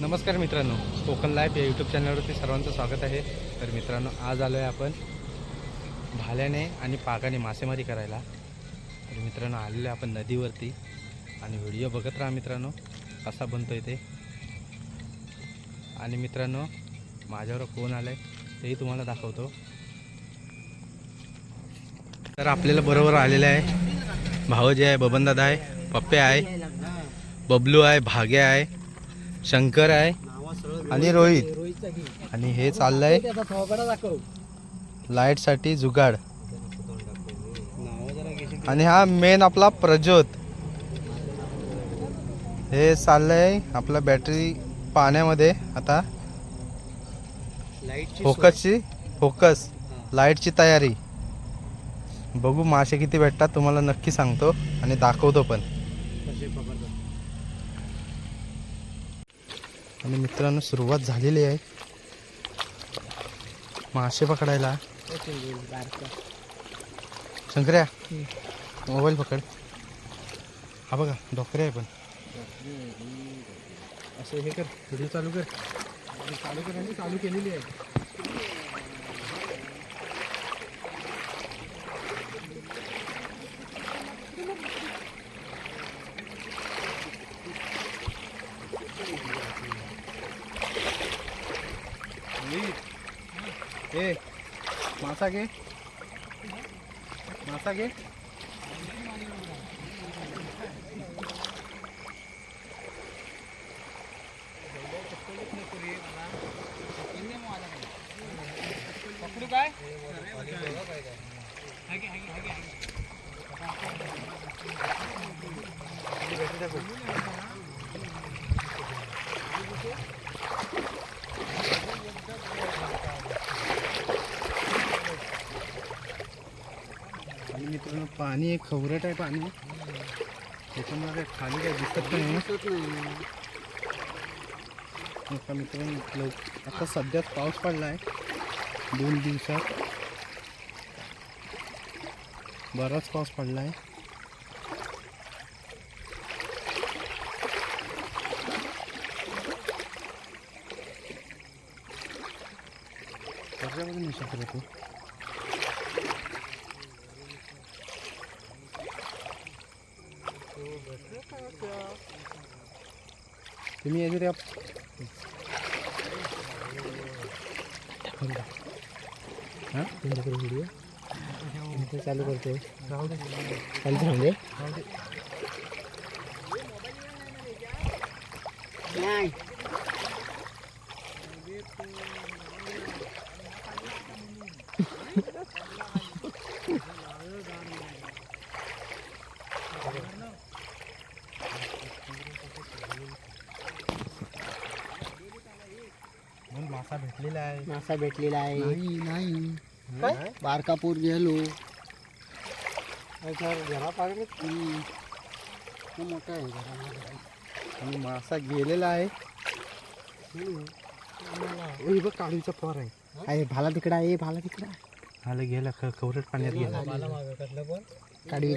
नमस्कार मित्रांनो कोकण लाईफ या यूट्यूब चॅनलवरती सर्वांचं स्वागत आहे. तर मित्रांनो आज आलो आहे आपण भाल्याने आणि पागाने मासेमारी करायला. तर मित्रांनो आलेलो आहे आपण नदीवरती आणि व्हिडिओ बघत राहा मित्रांनो कसा बनतो आहे ते. आणि मित्रांनो माझ्यावर कोण आलं आहे तेही तुम्हाला दाखवतो. तर आपल्याला बरोबर आलेलं आहे. भाऊजी आहे बबनदादा आहे पप्पे आहे बबलू आहे भाग्या आहे. शंकर आहे. आणि रोहित. आणि हे चाललंय लाईटसाठी जुगाड. आणि हा मेन आपला प्रज्योत. हे चाललंय आपला बॅटरी पाण्यामध्ये आता. फोकसची फोकस. लाईटची तयारी. बघू मासे किती भेटतात तुम्हाला नक्की सांगतो आणि दाखवतो पण. आणि मित्रांनो सुरुवात झालेली आहे. मासे पकडायला. शंकर्या मोबाईल पकड. हा बघा डोकरे आहे पण. असं हे कर व्हिडिओ चालू कर. चालू कर आणि चालू केलेली आहे. मासा घे मासा घे आणि पाणी एक खवरट आहे पाणी. त्याच्यामुळे काय खाली काय दिसत नाही. आता मित्रांनो लव- आता सध्याच पाऊस पडला आहे दोन दिवसात. बराच पाऊस पडला आहे कशापासून नाही शकत तू तुम्ही याच्यात या हां तुमच्याकडे व्हिडिओ चालू करतो चालू सांगे मासा भेटलेला आहे. मासा भेटलेला आहे. नाही नाही. काय? बारकापूर गेलो. घरा पाहिजे मोठा आहे जरा. आणि मासा गेलेला आहे. बघ काळीचा फॉर आहे. आहे भाला तिकडा आहे भाला तिकडा आलं गेला ख खवरट पाण्यात गेला. काढवी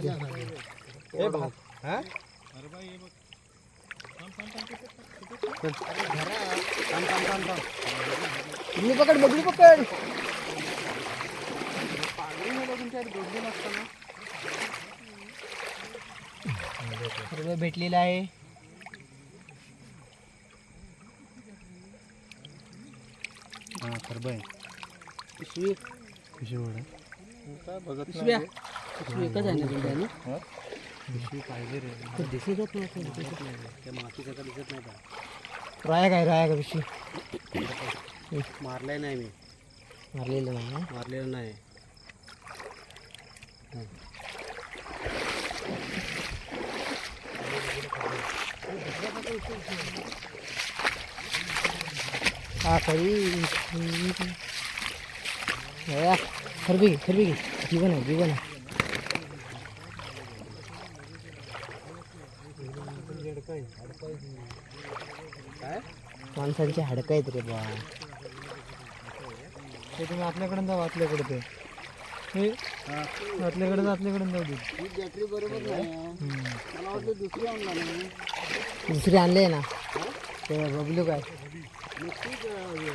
ए बगडी पकड बगडी पकड. भेटलेला आहे. हा खरब आहे पिशवी. पिशवी बघत पिशव्या पिशवी एकच आहे ना तुमच्या आणि? पिशवी पाहिजे रे. नाही दिसत मातीचा का दिसत नाही का? राया काय राया का पिशवी मारलाय नाही मी. मारलेलं नाही मारलेलं नाही. हा खरी. खरबी खरबी घे जीवन आहे जीवन आहे. माणसांची हाडकं आहेत रे बा. ते तुम्ही आतल्याकडून जाऊ आतल्याकडे ते हे? आतल्याकडे आतल्याकडून जाऊ दे. ही बॅटरी बरोबर नाही दुसरी आणला नाही दुसरी आणले ना. ते बबलू काय? नक्कीच अं, हे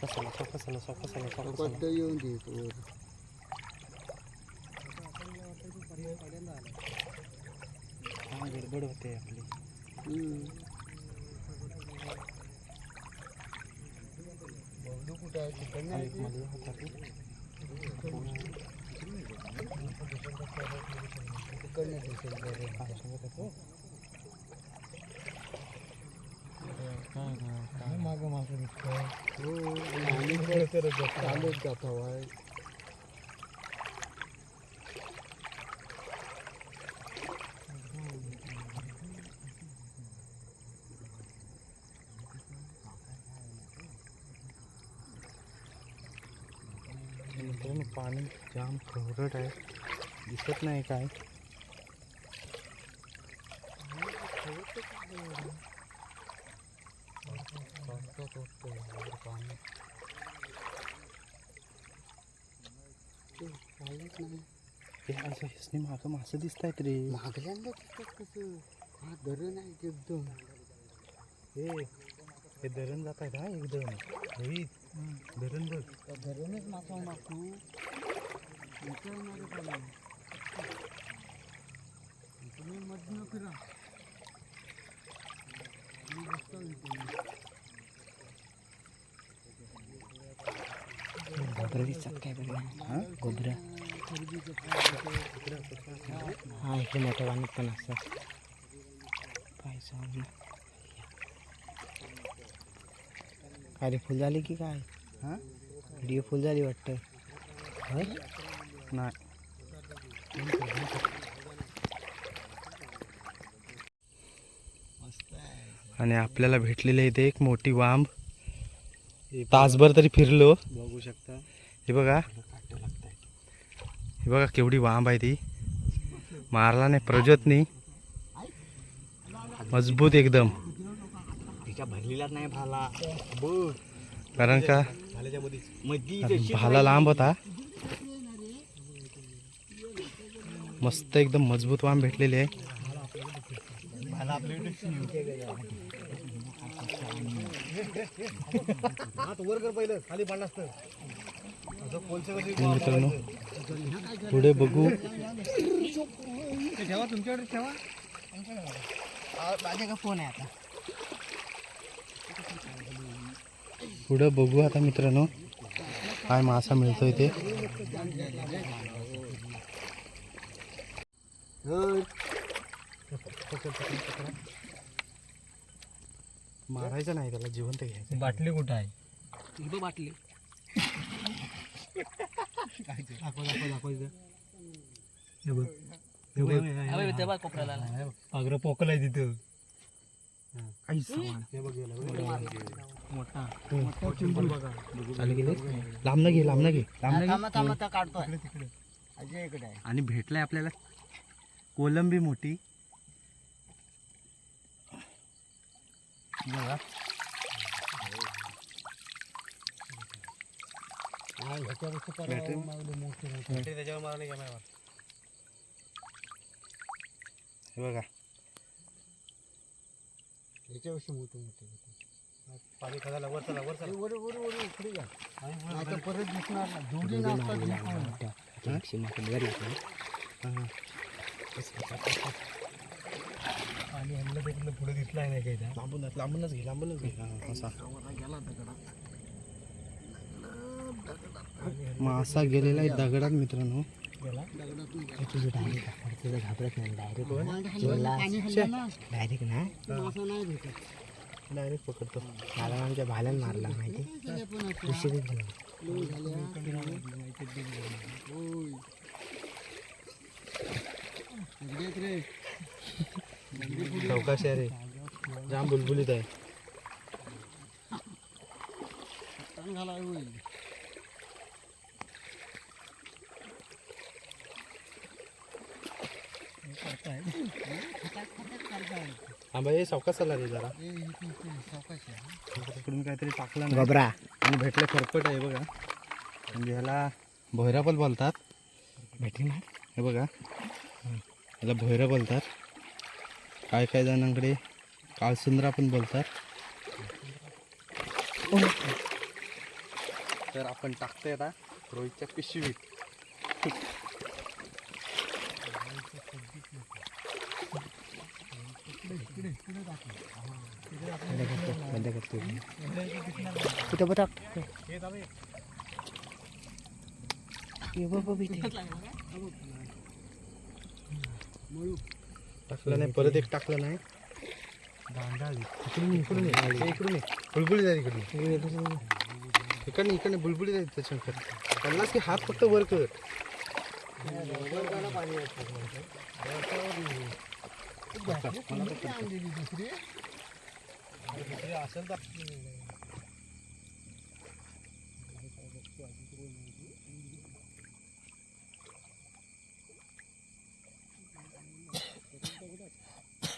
बरोबर नाही वाटत. कसाला कसाला कसाला पट्ट येऊन वर गडबड होते आपली कुठं काय तिकडनं आहे ते? मध्ये होता की तिकडनं दिसेल मागं दिसतोय वाय पाणी जाम खवरट आहे दिसत नाही काय हे असं हेसनी मागं मासं दिसत आहेत रे. मागल्यांदा तिथं कसं? हा धरण आहे एकदम? हे हे धरण जात आहे हा एकदम? रोहित धरण बघ. धरणच मासा मागू. इथं येणार पाणी तुम्ही मधनं फिरा. मी बसतो गोबरा दिसतात काय हा गोबरा हा इकडे मोठ्या पाण्यात पण असतात काय सांग काय रे फुल झाली की काय हा व्हिडिओ फुल झाली वाटतं नाही आणि आपल्याला भेटलेले इथे एक मोठी वांब तासभर तरी फिरलो. बघू शकता. हे बघा. हे बघा केवढी वांब आहे ती. मारला नाही प्रजोतनी मजबूत एकदम. तिच्या भरलेलाच नाही भाला. कारण का? भाला लांब होता. मस्त एकदम मजबूत वाम भेटलेली आहे. वर कर पहिलं खाली मित्रांनो पुढे बघू. ठेवा तुमच्याकडे ठेवा. माझ्या का फोन आहे आता? पुढे बघू आता मित्रांनो. काय मासा मिळतोय ते. मारायचं नाही त्याला जिवंत घ्यायचं बाटली कुठं आहे? इथं बाटली. दाखव दाखव दाखव इथं. हे बघ. हे बघ. अग्र पोकल आहे तिथं. काही सामान. हे बघ गेलं मोठा चालू गेले लांब न घे लांब न घे लांब न घे. काढतोय. तिकडे. अजय इकडे आहे. आणि भेटलाय आपल्याला कोलंबी मोठी. बघा ह्याच्यापेक्षा मोठं मोठं. नाही हे. पाणी खायला वर चला वर चला वर वर वर इकडे नाही तर परत दिसणार नाही जोडी नाचतात दिसणार. पाणी हल्लं तिकडलं पुढे दिसलाय नाही काही लांबूनच लांबूनच घे लांबूनच घे. हा, असा. मासा गेलेला आहे दगडात मित्रांनो. तुझं डायरेक्ट तुझं घाबरत नाही डायरेक्ट ना डायरेक्ट ना. मासा नाही भेटत. डायरेक्ट पकडतो. मला आमच्या भाल्यानं मारला माहिती. उशीरच हा. रे. चौकाशी आहे रे. जाम बुलबुलीत आहे. थांबा हे सावकाश आला रे जरा. इकडून काहीतरी टाकलं गबरा आणि भेटलं खरपट आहे बघा. म्हणजे ह्याला भोयरापल बोलतात. भेटली ना? हे बघा. याला भोयरा बोलतात. काय काय जणांकडे काळसुंद्रा पण बोलतात. तर आपण टाकतोय आता रोहितच्या पिशवीत बंद करतो कुठं बघा टाकलं नाही परत एक टाकलं नाही. इकडून इकडून इकडून. बुलबुली जाईल इकडून. इकडे इकडे बुलबुली जाईल त्याच्यानंतर चाललास की हात फक्त वर कर.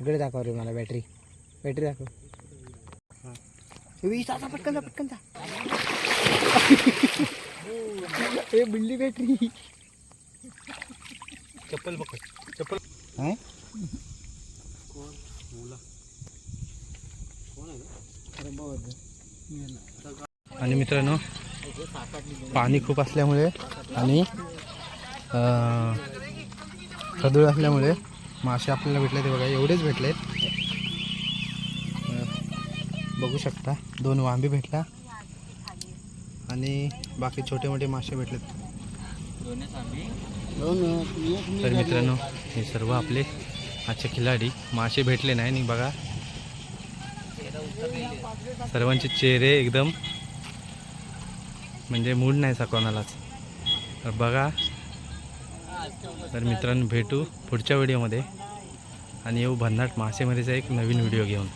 इकडे दाखव रे मला बॅटरी बॅटरी दाखव. वीस जा पटकन जा पटकन जा. ए बिल्ली बॅटरी चप्पल बघ चप्पल. आणि मित्रांनो पाणी खूप असल्यामुळे आणि खदूळ असल्यामुळे मासे आपल्याला भेटले ते बघा एवढेच भेटले बघू शकता दोन वांबी भेटला आणि बाकी छोटे मोठे मासे भेटलेत. तर मित्रांनो हे सर्व आपले आजचे खिलाडी मासे भेटले नाही आणि बघा सर्वांचे चेहरे एकदम म्हणजे मूड नाही सा कोणालाच. तर बघा. तर मित्रांनो भेटू पुढच्या व्हिडिओमध्ये. आणि येऊ भन्नाट मासेमारीचा एक नवीन व्हिडिओ घेऊन.